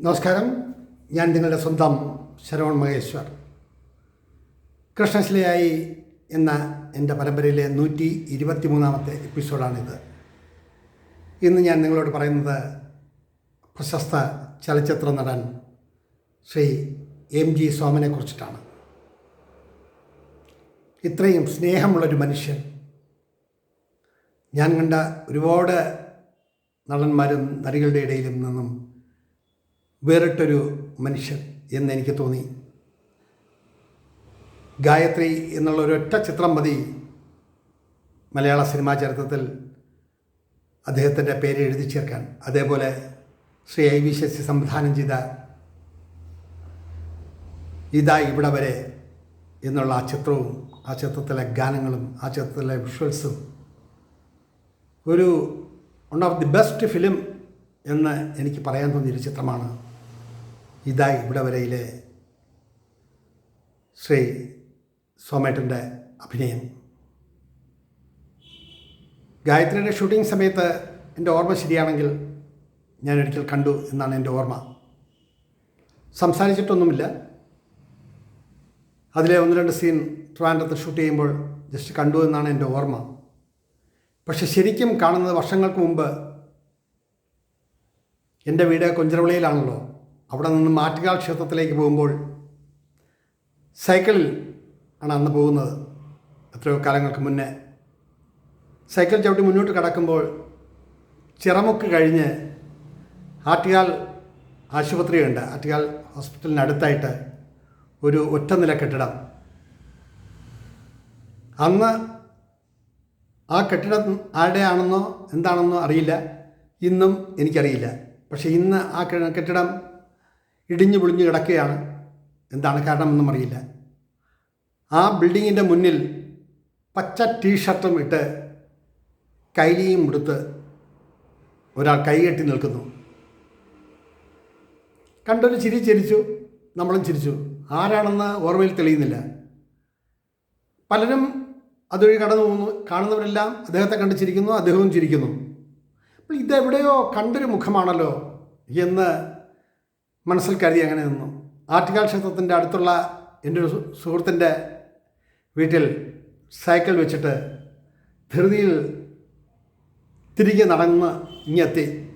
നമസ്കാരം. ഞാൻ നിങ്ങളുടെ സ്വന്തം ശരവൺ മഹേശ്വർ. കൃഷ്ണശിലയായി എന്ന എന്റെ പരമ്പരയിലെ നൂറ്റി ഇരുപത്തി മൂന്നാമത്തെ എപ്പിസോഡാണിത്. ഇന്ന് ഞാൻ നിങ്ങളോട് പറയുന്നത് പ്രശസ്ത ചലച്ചിത്ര നടൻ ശ്രീ എം ജി സോമനെ കുറിച്ചിട്ടാണ്. ഇത്രയും സ്നേഹമുള്ളൊരു മനുഷ്യൻ. ഞാൻ കണ്ട ഒരുപാട് നടന്മാരും നടികളുടെ ഇടയിലും നിന്നും വേറിട്ടൊരു മനുഷ്യൻ എന്ന് എനിക്ക് തോന്നി. ഗായത്രി എന്നുള്ള ഒരൊറ്റ ചിത്രം മതി. മലയാള സിനിമാ ചരിത്രത്തിൽ അദ്ദേഹത്തിന്റെ പേര് എഴുതി ചേർക്കാൻ. അതേപോലെ ശ്രീ ഐ വി ശശി സംവിധാനം ചെയ്ത ഇതാ ഇവിടെ വരെ എന്നുള്ള ആ ചിത്രവും ആ ചിത്രത്തിലെ ഗാനങ്ങളും ആ ചിത്രത്തിലെ വിഷ്വൽസും ഒരു one of the best film എന്ന് എനിക്ക് പറയാൻ തോന്നിയൊരു ചിത്രമാണ് ഇതാ ഇവിടെ വരയിലെ ശ്രീ സോമേട്ടന്റെ അഭിനയം. ഗായത്രിയുടെ ഷൂട്ടിംഗ് സമയത്ത് എന്റെ ഓർമ്മ ശരിയാണെങ്കിൽ ഞാൻ ഒരിക്കൽ കണ്ടു എന്നാണ് എന്റെ ഓർമ്മ. സംസാരിച്ചിട്ടൊന്നുമില്ല. അതിലെ ഒന്ന് രണ്ട് സീൻ ട്രിവാൻഡ്രത്ത് ഷൂട്ട് ചെയ്യുമ്പോൾ ജസ്റ്റ് കണ്ടു എന്നാണ് എന്റെ ഓർമ്മ. പക്ഷെ ശരിക്കും കാണുന്നത് വർഷങ്ങൾക്ക് മുമ്പ് എന്റെ വീട് കൊഞ്ചരവിളയിലാണല്ലോ. അവിടെ നിന്ന് മാറ്റുകാൽ ക്ഷേത്രത്തിലേക്ക് പോകുമ്പോൾ സൈക്കിളിൽ ആണ് അന്ന് പോകുന്നത്. എത്രയോ കാലങ്ങൾക്ക് മുന്നേ. സൈക്കിൾ ചവിട്ടി മുന്നോട്ട് കടക്കുമ്പോൾ ചിറമുക്ക് കഴിഞ്ഞ് ആറ്റുകാൽ ആശുപത്രിയുണ്ട്. ആറ്റുകാൽ ഹോസ്പിറ്റലിനടുത്തായിട്ട് ഒരു ഒറ്റ നില കെട്ടിടം. അന്ന് ആ കെട്ടിടം ആരുടെയാണെന്നോ എന്താണെന്നോ അറിയില്ല. ഇന്നും എനിക്കറിയില്ല. പക്ഷേ ഇന്ന് ആ കെട്ടിടം ഇടിഞ്ഞു പൊളിഞ്ഞു കിടക്കുകയാണ്. എന്താണ് കാരണമെന്നും അറിയില്ല. ആ ബിൽഡിങ്ങിന്റെ മുന്നിൽ പച്ച ടീഷർട്ടും ഇട്ട് കൈലിയും എടുത്ത് ഒരാൾ കൈകെട്ടി നിൽക്കുന്നു. കണ്ടൊരു ചിരി ചിരിച്ചു. നമ്മളും ചിരിച്ചു. ആരാണെന്ന് ഓർമ്മയിൽ തെളിയുന്നില്ല. പലരും അതുവഴി കടന്നു പോകുന്നു. കാണുന്നവരെല്ലാം അദ്ദേഹത്തെ കണ്ട് ചിരിക്കുന്നു അദ്ദേഹവും ചിരിക്കുന്നു. അപ്പോൾ ഇതെവിടെയോ കണ്ടൊരു മുഖമാണല്ലോ എന്ന് മനസ്സിൽ കരുതി അങ്ങനെ നിന്നു. ആറ്റുകാൽ ക്ഷേത്രത്തിന്റെ അടുത്തുള്ള എന്റെ ഒരു സുഹൃത്തിന്റെ വീട്ടിൽ സൈക്കിൾ വെച്ചിട്ട് ധൃതിയിൽ തിരികെ നടന്ന് ഇങ്ങെത്തി.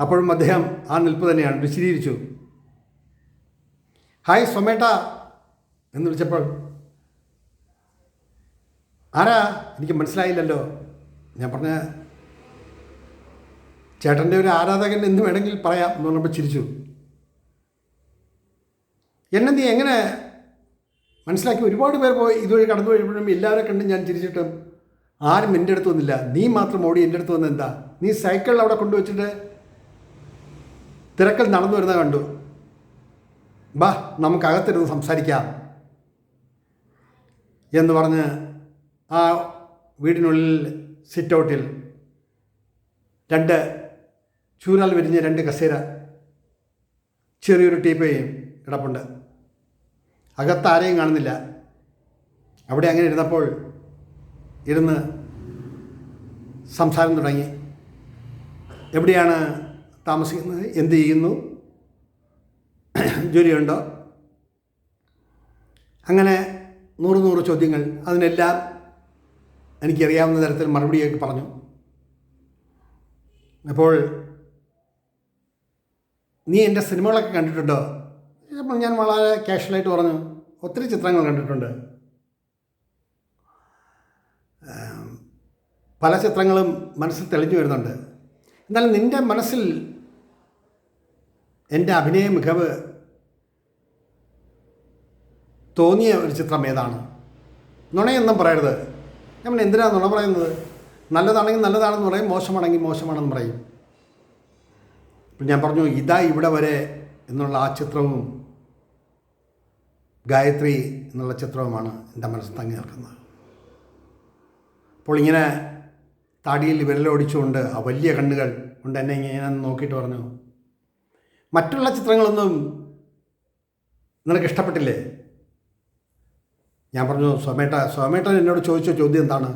അപ്പോഴും അദ്ദേഹം ആ നിൽപ്പ് തന്നെയാണ് വിശദീകരിച്ചു. ഹായ് സൊമേട്ട എന്ന് വിളിച്ചപ്പോൾ ആരാ? എനിക്ക് മനസ്സിലായില്ലല്ലോ. ഞാൻ പറഞ്ഞ ചേട്ടന്റെ ഒരു ആരാധകൻ എന്ന് വേണമെങ്കിൽ പറയാം എന്ന് പറഞ്ഞപ്പോൾ ചിരിച്ചു. എന്നെ നീ എങ്ങനെ മനസ്സിലാക്കി? ഒരുപാട് പേർ പോയി ഇതുവഴി കടന്നു കഴിയുമ്പോഴും എല്ലാവരെ കണ്ടും ഞാൻ ചിരിച്ചിട്ടും ആരും എന്റെ അടുത്ത് വന്നില്ല. നീ മാത്രം ഓടി എന്റെ അടുത്ത് വന്ന് എന്താ നീ സൈക്കിളിൽ അവിടെ കൊണ്ടുവച്ചിട്ട് തിരക്കൽ നടന്നു വരുന്നത് കണ്ടു. ബാ നമുക്കകത്തിരുന്ന് സംസാരിക്കാം എന്ന് പറഞ്ഞ് ആ വീടിനുള്ളിൽ സിറ്റ് ഔട്ടിൽ രണ്ട് ചൂരാൽ വിരിഞ്ഞ രണ്ട് കസേര ചെറിയൊരു ടീപ്പയും കിടപ്പുണ്ട്. അകത്ത് ആരെയും കാണുന്നില്ല. അവിടെ അങ്ങനെ ഇരുന്നപ്പോൾ ഇരുന്ന് സംസാരം തുടങ്ങി. എവിടെയാണ് താമസിക്കുന്നത്? എന്ത് ചെയ്യുന്നു? ജോലിയുണ്ടോ? അങ്ങനെ നൂറ് നൂറ് ചോദ്യങ്ങൾ. അതിനെല്ലാം എനിക്കറിയാവുന്ന തരത്തിൽ മറുപടിയൊക്കെ പറഞ്ഞു. അപ്പോൾ നീ എന്റെ സിനിമകളൊക്കെ കണ്ടിട്ടുണ്ടോ? അപ്പം ഞാൻ വളരെ കാഷ്വലായിട്ട് പറഞ്ഞു. ഒത്തിരി ചിത്രങ്ങൾ കണ്ടിട്ടുണ്ട്. പല ചിത്രങ്ങളും മനസ്സിൽ തെളിഞ്ഞു വരുന്നുണ്ട്. എന്നാൽ നിന്റെ മനസ്സിൽ എന്റെ അഭിനയ മികവ് തോന്നിയ ഒരു ചിത്രം ഏതാണ്? നുണയൊന്നും പറയരുത്. നമ്മൾ എന്തിനാണ് നുണ പറയുന്നത്? നല്ലതാണെങ്കിൽ നല്ലതാണെന്ന് പറയും മോശമാണെങ്കിൽ മോശമാണെന്ന് പറയും. ഞാൻ പറഞ്ഞു ഇതാ ഇവിടെ വരെ എന്നുള്ള ആ ചിത്രവും ഗായത്രി എന്നുള്ള ചിത്രവുമാണ് എന്റെ മനസ്സിൽ തങ്ങി നിൽക്കുന്നത്. അപ്പോൾ ഇങ്ങനെ താടിയിൽ വിരലോടിച്ചുകൊണ്ട് ആ വലിയ കണ്ണുകൾ കൊണ്ട് എന്നെ ഇങ്ങനെ നോക്കിയിട്ട് പറഞ്ഞു മറ്റുള്ള ചിത്രങ്ങളൊന്നും നിനക്ക് ഇഷ്ടപ്പെട്ടില്ലേ? ഞാൻ പറഞ്ഞു സോമേട്ട സോമേട്ടൻ എന്നോട് ചോദിച്ച ചോദ്യം എന്താണ്?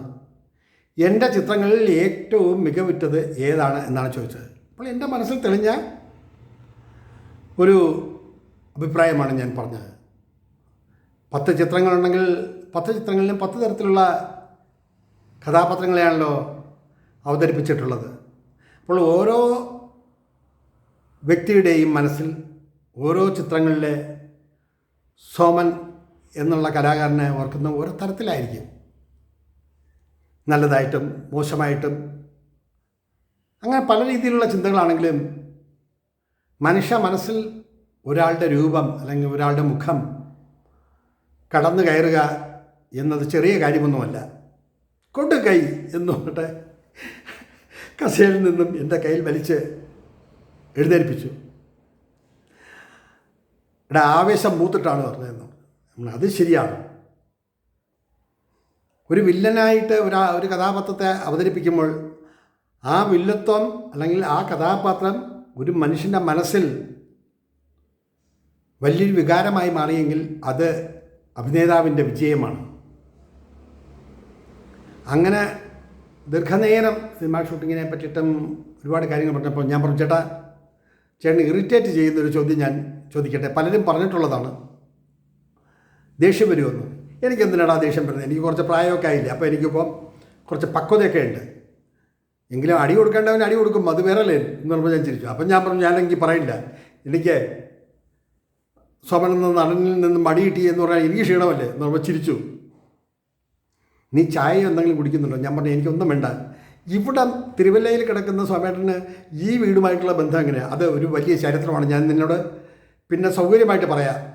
എന്റെ ചിത്രങ്ങളിൽ ഏറ്റവും മികവുറ്റത് ഏതാണ് എന്നാണ് ചോദിച്ചത്. അപ്പോൾ എന്റെ മനസ്സിൽ തെളിഞ്ഞ ഒരു അഭിപ്രായമാണ് ഞാൻ പറഞ്ഞത്. പത്ത് ചിത്രങ്ങളുണ്ടെങ്കിൽ പത്ത് ചിത്രങ്ങളിലും പത്ത് തരത്തിലുള്ള കഥാപാത്രങ്ങളെയാണല്ലോ അവതരിപ്പിച്ചിട്ടുള്ളത്. അപ്പോൾ ഓരോ വ്യക്തിയുടെയും മനസ്സിൽ ഓരോ ചിത്രങ്ങളിലെ സോമൻ എന്നുള്ള കലാകാരനെ ഓർക്കുന്ന ഓരോ തരത്തിലായിരിക്കും. നല്ലതായിട്ടും മോശമായിട്ടും. അങ്ങനെ പല രീതിയിലുള്ള ചിന്തകളാണെങ്കിലും മനുഷ്യ മനസ്സിൽ ഒരാളുടെ രൂപം അല്ലെങ്കിൽ ഒരാളുടെ മുഖം കടന്നു കയറുക എന്നത് ചെറിയ കാര്യമൊന്നുമല്ല. കൊണ്ടു കൈ എന്ന് പറഞ്ഞിട്ട് കസേരയിൽ നിന്നും എന്റെ കയ്യിൽ വലിച്ച് എഴുന്നേൽപ്പിച്ചു. ഇവിടെ ആവേശം മൂത്തിട്ടാണ് പറഞ്ഞതെന്ന്. അത് ശരിയാണ്. ഒരു വില്ലനായിട്ട് ഒരു ഒരു കഥാപാത്രത്തെ അവതരിപ്പിക്കുമ്പോൾ ആ വില്ലത്വം അല്ലെങ്കിൽ ആ കഥാപാത്രം ഒരു മനുഷ്യന്റെ മനസ്സിൽ വലിയൊരു വികാരമായി മാറിയെങ്കിൽ അത് അഭിനേതാവിന്റെ വിജയമാണ്. അങ്ങനെ ദീർഘനേരം സിനിമാ ഷൂട്ടിങ്ങിനെ പറ്റിയിട്ടും ഒരുപാട് കാര്യങ്ങൾ പറഞ്ഞപ്പോൾ ഞാൻ പറഞ്ഞു ചേട്ടാ ചേട്ടൻ ഇറിറ്റേറ്റ് ചെയ്യുന്ന ഒരു ചോദ്യം ഞാൻ ചോദിക്കട്ടെ. പലരും പറഞ്ഞിട്ടുള്ളതാണ്. ദേഷ്യം വരുമെന്ന്. എനിക്കെന്തിനാടാ ദേഷ്യം വരുന്നത്? എനിക്ക് കുറച്ച് പ്രായമൊക്കെ ആയില്ല? അപ്പോൾ എനിക്കിപ്പോൾ കുറച്ച് പക്വതയൊക്കെ ഉണ്ട്. എങ്കിലും അടി കൊടുക്കേണ്ടവൻ അടി കൊടുക്കും അത് അല്ലേ? എന്ന് പറഞ്ഞപ്പോൾ ഞാൻ ചിരിച്ചു. അപ്പം ഞാൻ പറഞ്ഞു ഞാനെങ്കിൽ പറയില്ല. എനിക്ക് സോമൻ നിന്ന് നടനിൽ നിന്ന് മടി കിട്ടി എന്ന് പറഞ്ഞാൽ എനിക്ക് ക്ഷീണമല്ലേ? എന്ന് പറഞ്ഞാൽ ചിരിച്ചു. നീ ചായ എന്തെങ്കിലും കുടിക്കുന്നുണ്ടോ? ഞാൻ പറഞ്ഞു എനിക്കൊന്നും വേണ്ട. ഇവിടെ തിരുവല്ലയിൽ കിടക്കുന്ന സ്വാമേട്ടന് ഈ വീടുമായിട്ടുള്ള ബന്ധം എങ്ങനെയാണ് അത് ഒരു വലിയ ചരിത്രമാണ്. ഞാൻ നിന്നോട് പിന്നെ സൗകര്യമായിട്ട് പറയാം.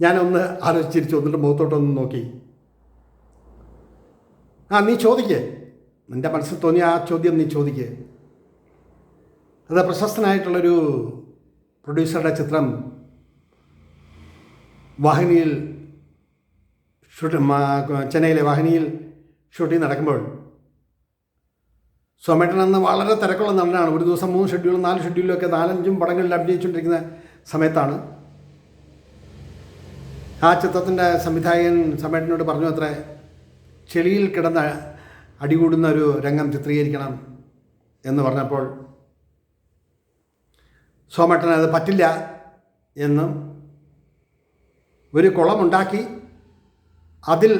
ഞാനൊന്ന് ആലോചിച്ചിരിച്ചു എന്നിട്ട് മുഖത്തോട്ടൊന്ന് നോക്കി. ആ നീ ചോദിക്കേ. നിന്റെ മനസ്സിൽ തോന്നിയ ആ ചോദ്യം നീ ചോദിക്കേ. അത് പ്രശസ്തനായിട്ടുള്ളൊരു പ്രൊഡ്യൂസറുടെ ചിത്രം വാഹിനിയിൽ ഷൂട്ട് ചെന്നൈയിലെ വാഹിനിയിൽ ഷൂട്ടിംഗ് നടക്കുമ്പോൾ സോമേട്ടൻ അന്ന് വളരെ തിരക്കുള്ള നടനാണ്. ഒരു ദിവസം മൂന്ന് ഷെഡ്യൂളും നാല് ഷെഡ്യൂളും ഒക്കെ നാലഞ്ചും പടങ്ങളിൽ അഭിനയിച്ചുകൊണ്ടിരിക്കുന്ന സമയത്താണ്. ആ ചിത്രത്തിന്റെ സംവിധായകൻ സമേട്ടനോട് പറഞ്ഞു അത്ര ചെളിയിൽ കിടന്ന അടികൂടുന്ന ഒരു രംഗം ചിത്രീകരിക്കണം എന്ന് പറഞ്ഞപ്പോൾ സോമേട്ടൻ അത് പറ്റില്ല എന്നും ഒരു കുളമുണ്ടാക്കി അതിൽ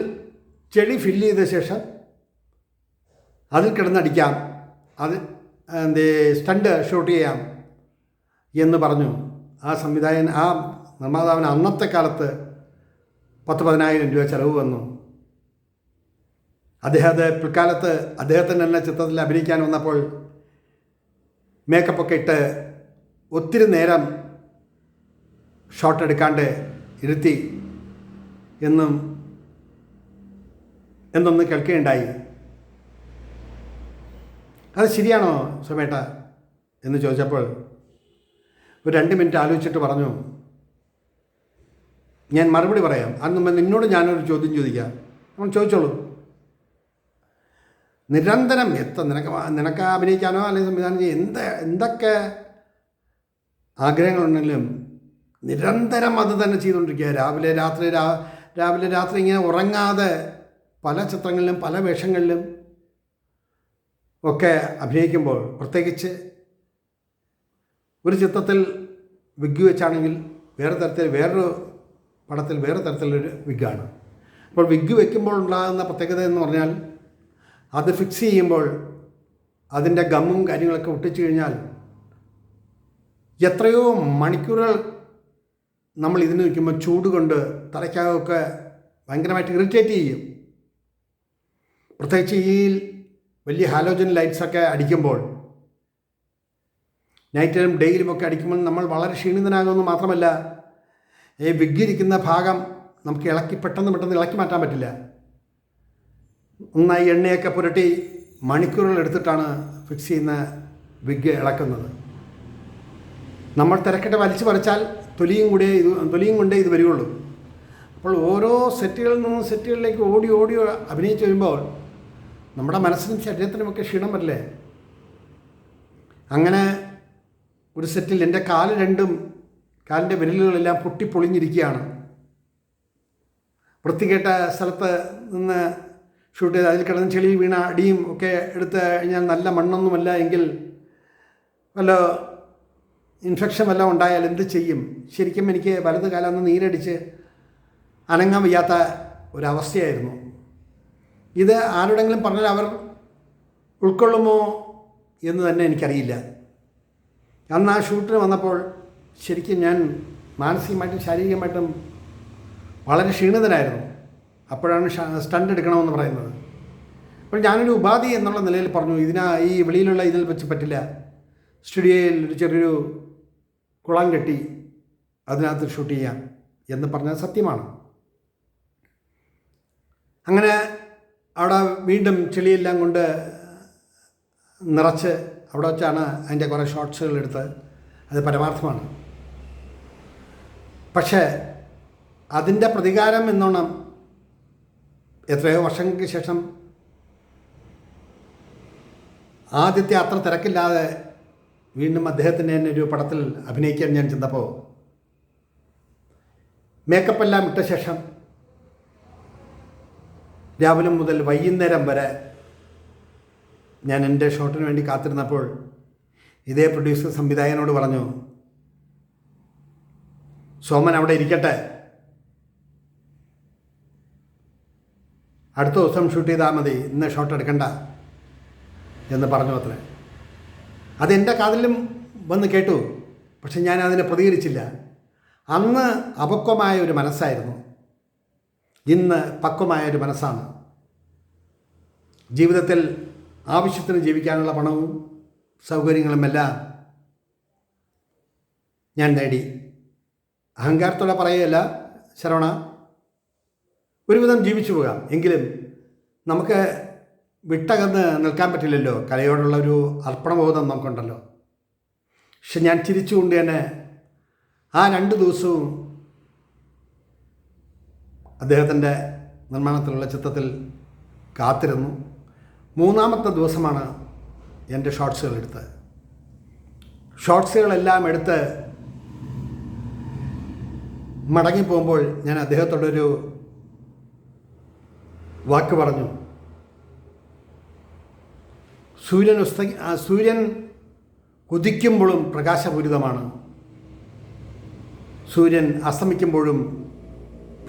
ചെളി ഫില്ല് ചെയ്ത ശേഷം അതിൽ കിടന്നടിക്കാം. അത് എന്തേ സ്റ്റണ്ട് ഷൂട്ട് ചെയ്യാം എന്ന് പറഞ്ഞു. ആ സംവിധായകൻ ആ നിർമ്മാതാവിന് അന്നത്തെ കാലത്ത് പത്ത് പതിനായിരം രൂപ ചിലവ് വന്നു. അദ്ദേഹത്തെ പിൽക്കാലത്ത് അദ്ദേഹത്തിന് തന്നെ ചിത്രത്തിൽ അഭിനയിക്കാൻ വന്നപ്പോൾ മേക്കപ്പൊക്കെ ഇട്ട് ഒത്തിരി നേരം ഷോട്ട് എടുക്കാണ്ട് ഇരുത്തി എന്നും എന്നൊന്ന് കേൾക്കുകയുണ്ടായി അത് ശരിയാണോ സമേട്ട എന്ന് ചോദിച്ചപ്പോൾ ഒരു രണ്ട് മിനിറ്റ് ആലോചിച്ചിട്ട് പറഞ്ഞു ഞാൻ മറുപടി പറയാം. അന്ന് നിന്നോട് ഞാനൊരു ചോദ്യം ചോദിക്കാം. അവൻ ചോദിച്ചോളൂ. നിരന്തരം എത്ര നിനക്ക് നിനക്ക് അഭിനയിക്കാനോ അല്ലെങ്കിൽ സംവിധാനം ചെയ്യാൻ എന്ത് എന്തൊക്കെ ആഗ്രഹങ്ങളുണ്ടെങ്കിലും നിരന്തരം അത് തന്നെ ചെയ്തുകൊണ്ടിരിക്കുക രാവിലെ രാത്രി രാവിലെ രാത്രി ഇങ്ങനെ ഉറങ്ങാതെ പല ചിത്രങ്ങളിലും പല വേഷങ്ങളിലും ഒക്കെ അഭിനയിക്കുമ്പോൾ പ്രത്യേകിച്ച് ഒരു ചിത്രത്തിൽ വിഗ് വെച്ചാണെങ്കിൽ വേറെ തരത്തിൽ വേറൊരു പടത്തിൽ വേറെ തരത്തിലൊരു വിഗാണ്. അപ്പോൾ വിഗ് വെക്കുമ്പോൾ ഉണ്ടാകുന്ന പ്രത്യേകത എന്ന് പറഞ്ഞാൽ അത് ഫിക്സ് ചെയ്യുമ്പോൾ അതിന്റെ ഗമ്മും കാര്യങ്ങളൊക്കെ ഒട്ടിച്ചു കഴിഞ്ഞാൽ എത്രയോ മണിക്കൂറുകൾ നമ്മൾ ഇതിന് നിൽക്കുമ്പോൾ ചൂട് കൊണ്ട് തലയ്ക്കകമൊക്കെ ഭയങ്കരമായിട്ട് ഇറിറ്റേറ്റ് ചെയ്യും. പ്രത്യേകിച്ച് ഈ വലിയ ഹാലോജൻ ലൈറ്റ്സൊക്കെ അടിക്കുമ്പോൾ നൈറ്റിലും ഡേയിലും ഒക്കെ അടിക്കുമ്പോൾ നമ്മൾ വളരെ ക്ഷീണിതനാകുമെന്ന് മാത്രമല്ല ഈ വിഗ്ഗിരിക്കുന്ന ഭാഗം നമുക്ക് ഇളക്കി പെട്ടെന്ന് പെട്ടെന്ന് ഇളക്കി മാറ്റാൻ പറ്റില്ല. ഒന്നായി എണ്ണയൊക്കെ പുരട്ടി മണിക്കൂറുകൾ എടുത്തിട്ടാണ് ഫിക്സ് ചെയ്യുന്ന വിഗ് ഇളക്കുന്നത്. നമ്മൾ തിരക്കിട്ട് വലിച്ചു പറിച്ചാൽ തൊലിയും കൂടെ ഇത് തൊലിയും കൊണ്ടേ ഇത് വരികയുള്ളൂ അപ്പോൾ ഓരോ സെറ്റുകളിൽ നിന്നും സെറ്റുകളിലേക്ക് ഓടി ഓടി അഭിനയിച്ച് വരുമ്പോൾ നമ്മുടെ മനസ്സിനും ശരീരത്തിനുമൊക്കെ ക്ഷീണം വരില്ലേ? അങ്ങനെ ഒരു സെറ്റിൽ എന്റെ കാൽ രണ്ടും കാലിന്റെ വിരലുകളെല്ലാം പൊട്ടിപ്പൊളിഞ്ഞിരിക്കുകയാണ് വൃത്തികെട്ട സ്ഥലത്ത് നിന്ന് ഷൂട്ട് ചെയ്ത് അതിൽ കിടന്ന് ചെളി വീണ അടിയും ഒക്കെ എടുത്ത് കഴിഞ്ഞാൽ നല്ല മണ്ണൊന്നുമല്ല എങ്കിൽ വല്ല ഇൻഫെക്ഷൻ വല്ലതും ഉണ്ടായാൽ എന്ത് ചെയ്യും? ശരിക്കും എനിക്ക് വലത് കാലം നീരടിച്ച് അനങ്ങാൻ വയ്യാത്ത ഒരവസ്ഥയായിരുന്നു. ഇത് ആരോടെങ്കിലും പറഞ്ഞാൽ അവർ ഉൾക്കൊള്ളുമോ എന്ന് തന്നെ എനിക്കറിയില്ല. അന്ന് ആ ഷൂട്ടിന് വന്നപ്പോൾ ശരിക്കും ഞാൻ മാനസികമായിട്ടും ശാരീരികമായിട്ടും വളരെ ക്ഷീണിതനായിരുന്നു. അപ്പോഴാണ് സ്റ്റണ്ട് എടുക്കണമെന്ന് പറയുന്നത്. അപ്പോൾ ഞാനൊരു ഉപാധി എന്നുള്ള നിലയിൽ പറഞ്ഞു ഇതിനാ ഈ വെളിയിലുള്ള ഇതിൽ വെച്ച് പറ്റില്ല. സ്റ്റുഡിയോയിൽ ഒരു ചെറിയൊരു കുളം കെട്ടി അതിനകത്ത് ഷൂട്ട് ചെയ്യാം എന്ന് പറഞ്ഞാൽ സത്യമാണ്. അങ്ങനെ അവിടെ വീണ്ടും ചെളിയെല്ലാം കൊണ്ട് നിറച്ച് അവിടെ വെച്ചാണ് അതിന്റെ കുറേ ഷോർട്സുകൾ എടുത്ത് അത് പരമാർത്ഥമാണ്. പക്ഷേ അതിന്റെ പ്രതികാരം എന്നോണം എത്രയോ വർഷങ്ങൾക്ക് ശേഷം ആദ്യത്തെ അത്ര തിരക്കില്ലാതെ വീണ്ടും അദ്ദേഹത്തിന്റെ തന്നെ ഒരു പടത്തിൽ അഭിനയിക്കാൻ ഞാൻ ചെന്നപ്പോൾ മേക്കപ്പ് എല്ലാം ഇട്ട ശേഷം രാവിലെ മുതൽ വൈകുന്നേരം വരെ ഞാൻ എന്റെ ഷോട്ടിന് വേണ്ടി കാത്തിരുന്നപ്പോൾ ഇതേ പ്രൊഡ്യൂസർ സംവിധായകനോട് പറഞ്ഞു സോമൻ അവിടെ ഇരിക്കട്ടെ. അടുത്ത ദിവസം ഷൂട്ട് ചെയ്താൽ മതി ഇന്ന് ഷോട്ട് എടുക്കണ്ട എന്ന് പറഞ്ഞു അത്രേ. അതെന്റെ കാതിലും വന്ന് കേട്ടു. പക്ഷെ ഞാൻ അതിനെ പ്രതികരിച്ചില്ല. അന്ന് അപക്വമായ ഒരു മനസ്സായിരുന്നു. ഇന്ന് പക്വമായ ഒരു മനസ്സാണ്. ജീവിതത്തിൽ ആവശ്യത്തിന് ജീവിക്കാനുള്ള പണവും സൗകര്യങ്ങളുമെല്ലാം ഞാൻ നേടി. അഹങ്കാരത്തോടെ പറയുകയല്ല ശരവണ. ഒരുവിധം ജീവിച്ചു പോകാം. എങ്കിലും നമുക്ക് വിട്ടകന്ന് നിൽക്കാൻ പറ്റില്ലല്ലോ. കലയോടുള്ള ഒരു അർപ്പണബോധം നമുക്കുണ്ടല്ലോ. പക്ഷെ ഞാൻ ചിരിച്ചുകൊണ്ട് തന്നെ ആ രണ്ട് ദിവസവും അദ്ദേഹത്തിന്റെ നിർമ്മാണത്തിലുള്ള ചിത്രത്തിൽ കാത്തിരുന്നു. മൂന്നാമത്തെ ദിവസമാണ് എന്റെ ഷോർട്സുകൾ എടുത്തത് ഷോർട്സുകളെല്ലാം എടുത്ത് മടങ്ങിപ്പോകുമ്പോൾ ഞാൻ അദ്ദേഹത്തോടൊരു വാക്ക് പറഞ്ഞു. സൂര്യൻ ഉസ്ത സൂര്യൻ ഉദിക്കുമ്പോഴും പ്രകാശപൂരിതമാണ്. സൂര്യൻ അസ്തമിക്കുമ്പോഴും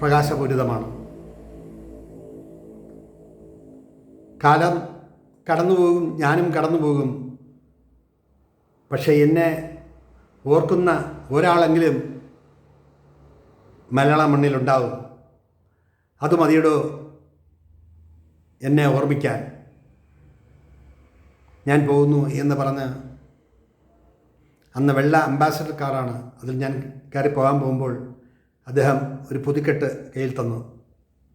പ്രകാശപൂരിതമാണ്. കാലം കടന്നുപോകും ഞാനും കടന്നുപോകും. പക്ഷേ എന്നെ ഓർക്കുന്ന ഒരാളെങ്കിലും മലയാള മണ്ണിലുണ്ടാവും. അത് മതിയടോ എന്നെ ഓർമ്മിക്കാൻ. ഞാൻ പോകുന്നു എന്ന് പറഞ്ഞ് അന്ന് വെള്ള അംബാസഡർ കാറാണ് അതിൽ ഞാൻ കയറി പോകാൻ പോകുമ്പോൾ അദ്ദേഹം ഒരു പുതുക്കെട്ട് കയ്യിൽ തന്നു.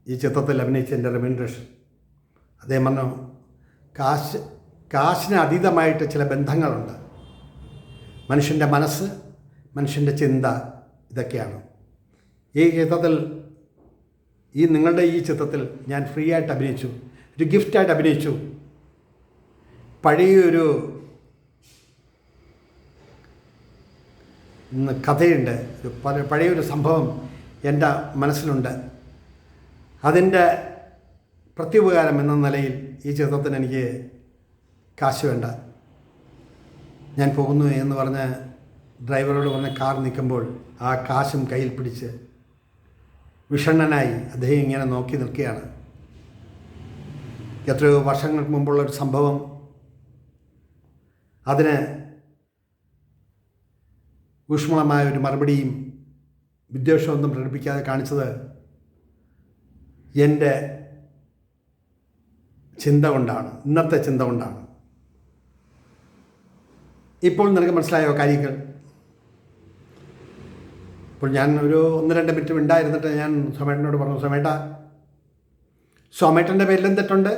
ഈ ചിത്രത്തിൽ അഭിനയിച്ച എന്റെ റെമ്യൂണറേഷൻ അദ്ദേഹം പറഞ്ഞു കാശ് കാശിന് അതീതമായിട്ട് ചില ബന്ധങ്ങളുണ്ട്. മനുഷ്യന്റെ മനസ്സ് മനുഷ്യന്റെ ചിന്ത ഇതൊക്കെയാണ്. ഈ ചിത്രത്തിൽ ഈ നിങ്ങളുടെ ഈ ചിത്രത്തിൽ ഞാൻ ഫ്രീ ആയിട്ട് അഭിനയിച്ചു. ഒരു ഗിഫ്റ്റായിട്ട് അഭിനയിച്ചു. പഴയൊരു കഥയുണ്ട്. പഴയൊരു സംഭവം എന്റെ മനസ്സിലുണ്ട്. അതിന്റെ പ്രത്യുപകാരം എന്ന നിലയിൽ ഈ ചിത്രത്തിന് എനിക്ക് കാശ് വേണ്ട. ഞാൻ പോകുന്നു എന്ന് പറഞ്ഞ് ഡ്രൈവറോട് പറഞ്ഞ് കാർ നിൽക്കുമ്പോൾ ആ കാശും കയ്യിൽ പിടിച്ച് വിഷണ്ണനായി അദ്ദേഹം ഇങ്ങനെ നോക്കി നിൽക്കുകയാണ്. എത്രയോ വർഷങ്ങൾക്ക് മുമ്പുള്ള ഒരു സംഭവം അതിന് ഊഷ്മളമായ ഒരു മറുപടിയും വിദ്വേഷമൊന്നും പ്രകടിപ്പിക്കാതെ കാണിച്ചത് എന്റെ ചിന്ത കൊണ്ടാണ് ഇന്നത്തെ ചിന്ത കൊണ്ടാണ്. ഇപ്പോൾ നിനക്ക് മനസ്സിലായോ കാര്യങ്ങൾ? ഇപ്പോൾ ഞാൻ ഒരു ഒന്ന് രണ്ട് മിനിറ്റ് ഉണ്ടായിരുന്നിട്ട് ഞാൻ സോമേട്ടനോട് പറഞ്ഞു സോമേട്ട സോമേട്ടന്റെ പേരിലും തെറ്റുണ്ട്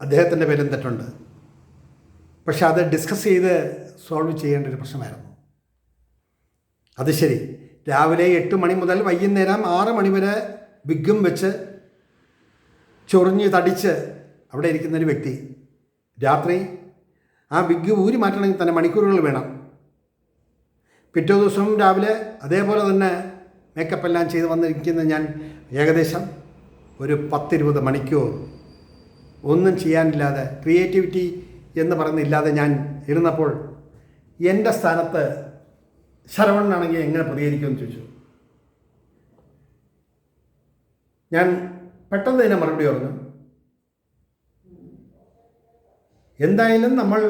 അദ്ദേഹത്തിന്റെ പേരിലും തെറ്റുണ്ട് പക്ഷെ അത് ഡിസ്കസ് ചെയ്ത് സോൾവ് ചെയ്യേണ്ട ഒരു പ്രശ്നമായിരുന്നു. അത് ശരി. രാവിലെ എട്ട് മണി മുതൽ വൈകുന്നേരം ആറ് മണി വരെ വിഗും വെച്ച് ചൊറിഞ്ഞ് തടിച്ച് അവിടെ ഇരിക്കുന്നൊരു വ്യക്തി. രാത്രി ആ വിഗ് ഊരി മാറ്റണമെങ്കിൽ തന്നെ മണിക്കൂറുകൾ വേണം. പിറ്റേ ദിവസവും രാവിലെ അതേപോലെ തന്നെ മേക്കപ്പ് എല്ലാം ചെയ്ത് വന്നിരിക്കുന്ന ഞാൻ ഏകദേശം ഒരു പത്തിരുപത് മണിക്കൂർ. ഒന്നും ചെയ്യാനില്ലാതെ ക്രിയേറ്റിവിറ്റി എന്ന് പറയുന്നില്ലാതെ ഞാൻ ഇരുന്നപ്പോൾ എന്റെ സ്ഥാനത്ത് ശരവണനാണെങ്കിൽ എങ്ങനെ പ്രതികരിക്കുമെന്ന് ചോദിച്ചു. ഞാൻ പെട്ടെന്ന് തന്നെ മറുപടി പറഞ്ഞു. എന്തായാലും നമ്മൾ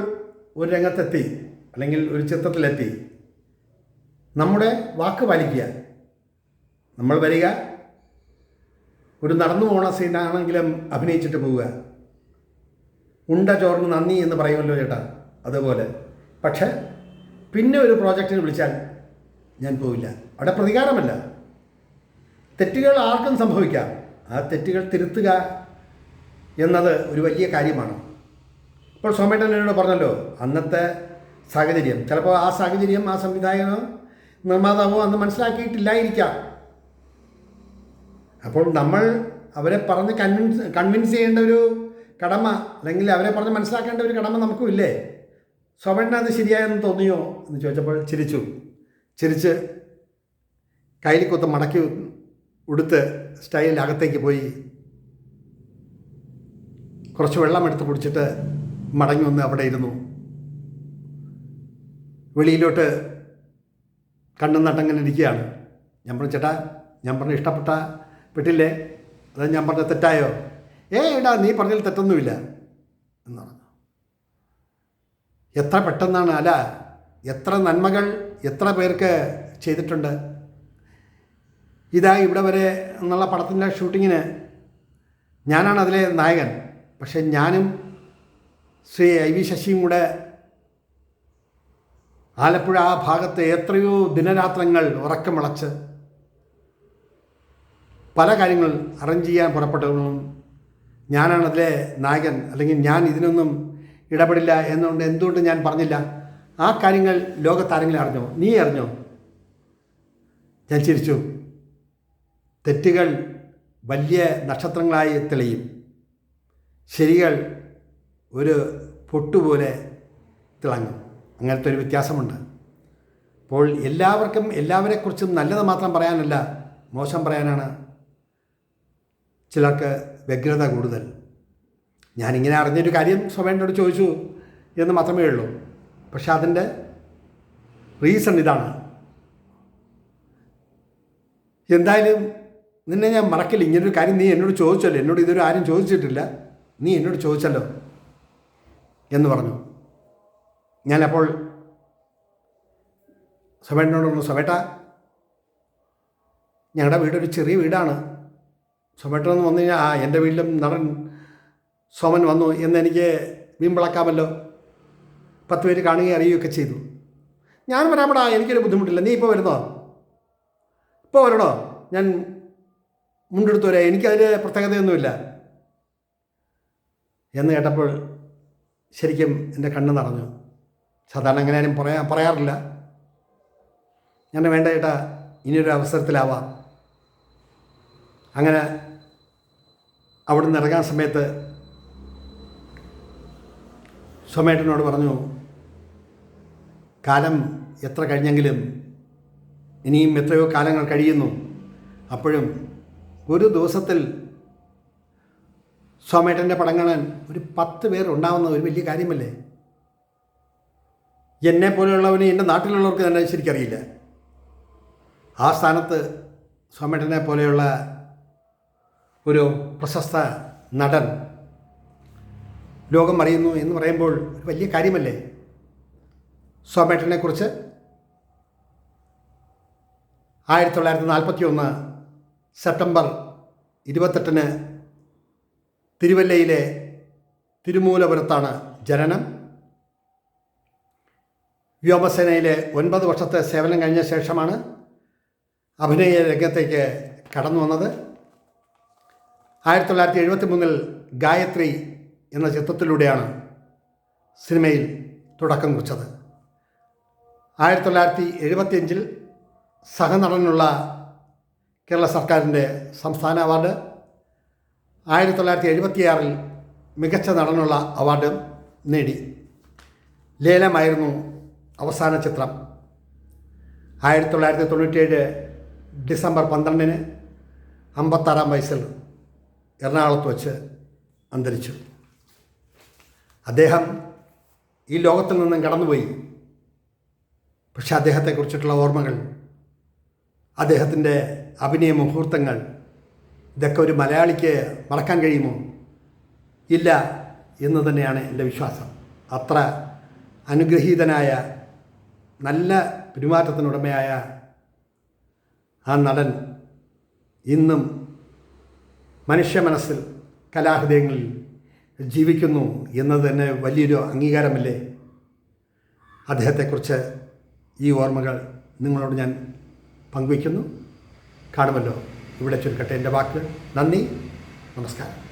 ഒരു രംഗത്തെത്തി അല്ലെങ്കിൽ ഒരു ചിത്രത്തിലെത്തി. നമ്മുടെ വാക്ക് പാലിക്കുക. നമ്മൾ വരിക. ഒരു നടന്നു പോണ സീനാണെങ്കിലും അഭിനയിച്ചിട്ട് പോവുക. ഉണ്ട ചോറിന് നന്ദി എന്ന് പറയുമല്ലോ ചേട്ടാ. അതുപോലെ. പക്ഷേ പിന്നെ ഒരു പ്രോജക്റ്റിന് വിളിച്ചാൽ ഞാൻ പോവില്ല. അവിടെ പ്രതികാരമല്ല. തെറ്റുകൾ ആർക്കും സംഭവിക്കാം. ആ തെറ്റുകൾ തിരുത്തുക എന്നത് ഒരു വലിയ കാര്യമാണ്. ഇപ്പോൾ സോമേട്ടൻ എന്നോട് പറഞ്ഞല്ലോ അന്നത്തെ സാഹചര്യം. ചിലപ്പോൾ ആ സാഹചര്യം ആ സംവിധായകനോ നിർമ്മാതാവോ അന്ന് മനസ്സിലാക്കിയിട്ടില്ലായിരിക്കാം. അപ്പോൾ നമ്മൾ അവരെ പറഞ്ഞ് കൺവിൻസ് കൺവിൻസ് ചെയ്യേണ്ട ഒരു കടമ അല്ലെങ്കിൽ അവരെ പറഞ്ഞ് മനസ്സിലാക്കേണ്ട ഒരു കടമ നമുക്കും ഇല്ലേ? അത് ശരിയായെന്ന് തോന്നിയോ എന്ന് ചോദിച്ചപ്പോൾ ചിരിച്ചു. ചിരിച്ച് കയ്യിൽ കൊത്ത മടക്കി ഉടുത്ത് സ്റ്റൈലിൽ അകത്തേക്ക് പോയി. കുറച്ച് വെള്ളം എടുത്ത് കുടിച്ചിട്ട് മടങ്ങി വന്ന് അവിടെ ഇരുന്നു. വെളിയിലോട്ട് കണ്ണും നട്ടങ്ങനെ ഇരിക്കുകയാണ്. ഞാൻ പറഞ്ഞു ചേട്ടാ ഞാൻ പറഞ്ഞ ഇഷ്ടപ്പെട്ട പെട്ടില്ലേ? അതായത് ഞാൻ പറഞ്ഞ തെറ്റായോ? ഏ എടാ നീ പറഞ്ഞതിൽ തെറ്റൊന്നുമില്ല എന്ന് പറഞ്ഞു. എത്ര പെട്ടെന്നാണ് അല്ല എത്ര നന്മകൾ എത്ര പേർക്ക് ചെയ്തിട്ടുണ്ട്. ഇതാ ഇവിടെ വരെ എന്നുള്ള പടത്തിന്റെ ഷൂട്ടിങ്ങിന് ഞാനാണ് അതിലെ നായകൻ. പക്ഷേ ഞാനും ശ്രീ ഐ വി ശശിയും കൂടെ ആലപ്പുഴ ആ ഭാഗത്ത് എത്രയോ ദിനരാത്രങ്ങൾ ഉറക്കമിളച്ച് പല കാര്യങ്ങൾ അറേഞ്ച് ചെയ്യാൻ പുറപ്പെട്ടതും ഞാനാണ് അതിലെ നായകൻ അല്ലെങ്കിൽ ഞാൻ ഇതിനൊന്നും ഇടപെടില്ല എന്നുകൊണ്ട് എന്തുകൊണ്ട് ഞാൻ പറഞ്ഞില്ല? ആ കാര്യങ്ങൾ ലോകത്താരെങ്കിലും അറിഞ്ഞോ? നീ അറിഞ്ഞോ? ഞാൻ ചിരിച്ചു. തെറ്റുകൾ വലിയ നക്ഷത്രങ്ങളായി തെളിയും. ശരികൾ ഒരു പൊട്ടുപോലെ തിളങ്ങും. അങ്ങനത്തെ ഒരു വ്യത്യാസമുണ്ട്. അപ്പോൾ എല്ലാവർക്കും എല്ലാവരെക്കുറിച്ചും നല്ലത് മാത്രം പറയാനല്ല മോശം പറയാനാണ് ചിലർക്ക് വ്യഗ്രത കൂടുതൽ. ഞാനിങ്ങനെ അറിഞ്ഞൊരു കാര്യം സ്വമേനോട് ചോദിച്ചു എന്ന് മാത്രമേ ഉള്ളൂ. പക്ഷെ അതിന്റെ റീസൺ ഇതാണ്. എന്തായാലും നിന്നെ ഞാൻ മറക്കില്ല. ഇങ്ങനൊരു കാര്യം നീ എന്നോട് ചോദിച്ചല്ലോ. എന്നോട് ഇതൊരു ആരും ചോദിച്ചിട്ടില്ല. നീ എന്നോട് ചോദിച്ചല്ലോ എന്ന് പറഞ്ഞു. ഞാനപ്പോൾ സ്വമേട്ടനോട് പറഞ്ഞു സ്വമേട്ട ഞങ്ങളുടെ വീടൊരു ചെറിയ വീടാണ്. സൊമേട്ടൻ എന്ന് വന്നു കഴിഞ്ഞാൽ ആ എന്റെ വീട്ടിലും നടൻ സോമൻ വന്നു എന്നെനിക്ക് വീമ്പിളക്കാമല്ലോ പത്ത് പേര് കാണുകയും അറിയുകയൊക്കെ ചെയ്തു. ഞാൻ വരാമടാ എനിക്കൊരു ബുദ്ധിമുട്ടില്ല. നീ ഇപ്പോൾ വരുന്നോ? ഇപ്പോൾ വരണോ? ഞാൻ മുണ്ടെടുത്ത് വരാം. എനിക്കതിൽ പ്രത്യേകതയൊന്നുമില്ല. എന്ന് കേട്ടപ്പോൾ ശരിക്കും എന്റെ കണ്ണ് നടന്നു സാധാരണ അങ്ങനെ ആരും പറയാ പറയാറില്ല. ഞാൻ വേണ്ട ചേട്ടാ ഇനിയൊരു അവസരത്തിലാവാം. അങ്ങനെ അവിടുന്ന് ഇറങ്ങാൻ സമയത്ത് സ്വമേട്ടനോട് പറഞ്ഞു കാലം എത്ര കഴിഞ്ഞെങ്കിലും ഇനിയും എത്രയോ കാലങ്ങൾ കഴിയുന്നു. അപ്പോഴും ഒരു ദിവസത്തിൽ സോമേട്ടന്റെ പടം ഒരു പത്ത് പേർ ഉണ്ടാവുന്ന ഒരു വലിയ കാര്യമല്ലേ? എന്നെ പോലെയുള്ളവന് എന്റെ നാട്ടിലുള്ളവർക്ക് തന്നെ ശരിക്കറിയില്ല. ആ സ്ഥാനത്ത് സോമേട്ടനെ പോലെയുള്ള ഒരു പ്രശസ്ത നടൻ. ലോകം അറിയുന്നു എന്ന് പറയുമ്പോൾ വലിയ കാര്യമല്ലേ? സോമേട്ടനെക്കുറിച്ച് ആയിരത്തി തൊള്ളായിരത്തി നാൽപ്പത്തി ഒന്ന് സെപ്റ്റംബർ ഇരുപത്തെട്ടിന് തിരുവല്ലയിലെ തിരുമൂലപുരത്താണ് ജനനം. വ്യോമസേനയിലെ ഒൻപത് വർഷത്തെ സേവനം കഴിഞ്ഞ ശേഷമാണ് അഭിനയ രംഗത്തേക്ക് കടന്നു വന്നത്. ആയിരത്തി തൊള്ളായിരത്തി എഴുപത്തി മൂന്നിൽ ഗായത്രി എന്ന ചിത്രത്തിലൂടെയാണ് സിനിമയിൽ തുടക്കം കുറിച്ചത്. ആയിരത്തി തൊള്ളായിരത്തി എഴുപത്തിയഞ്ചിൽ സഹനടനുള്ള കേരള സർക്കാരിന്റെ സംസ്ഥാന അവാർഡ്. ആയിരത്തി തൊള്ളായിരത്തി എഴുപത്തിയാറിൽ മികച്ച നടനുള്ള അവാർഡ് നേടി. ലേലമായിരുന്നു അവസാന ചിത്രം. ആയിരത്തി തൊള്ളായിരത്തി തൊണ്ണൂറ്റിയേഴ് ഡിസംബർ പന്ത്രണ്ടിന് അമ്പത്താറാം വയസ്സിൽ എറണാകുളത്ത് വച്ച് അന്തരിച്ചു. അദ്ദേഹം ഈ ലോകത്തിൽ നിന്നും കടന്നുപോയി. പക്ഷെ അദ്ദേഹത്തെക്കുറിച്ചിട്ടുള്ള ഓർമ്മകൾ അദ്ദേഹത്തിന്റെ അഭിനയ മുഹൂർത്തങ്ങൾ ഇതൊക്കെ ഒരു മലയാളിക്ക് മറക്കാൻ കഴിയുമോ? ഇല്ല എന്ന് തന്നെയാണ് എന്റെ വിശ്വാസം. അത്ര അനുഗ്രഹീതനായ നല്ല പെരുമാറ്റത്തിനുടമയായ ആ നടൻ ഇന്നും മനുഷ്യ മനസ്സിൽ കലാഹൃദയങ്ങളിൽ ജീവിക്കുന്നു എന്നത് തന്നെ വലിയൊരു അംഗീകാരമല്ലേ? അദ്ദേഹത്തെക്കുറിച്ച് ഈ ഓർമ്മകൾ നിങ്ങളോട് ഞാൻ പങ്കുവയ്ക്കുന്നു. കാണുമല്ലോ. ഇവിടെ ചുരുക്കട്ടെ എന്റെ വാക്ക്. നന്ദി. നമസ്കാരം.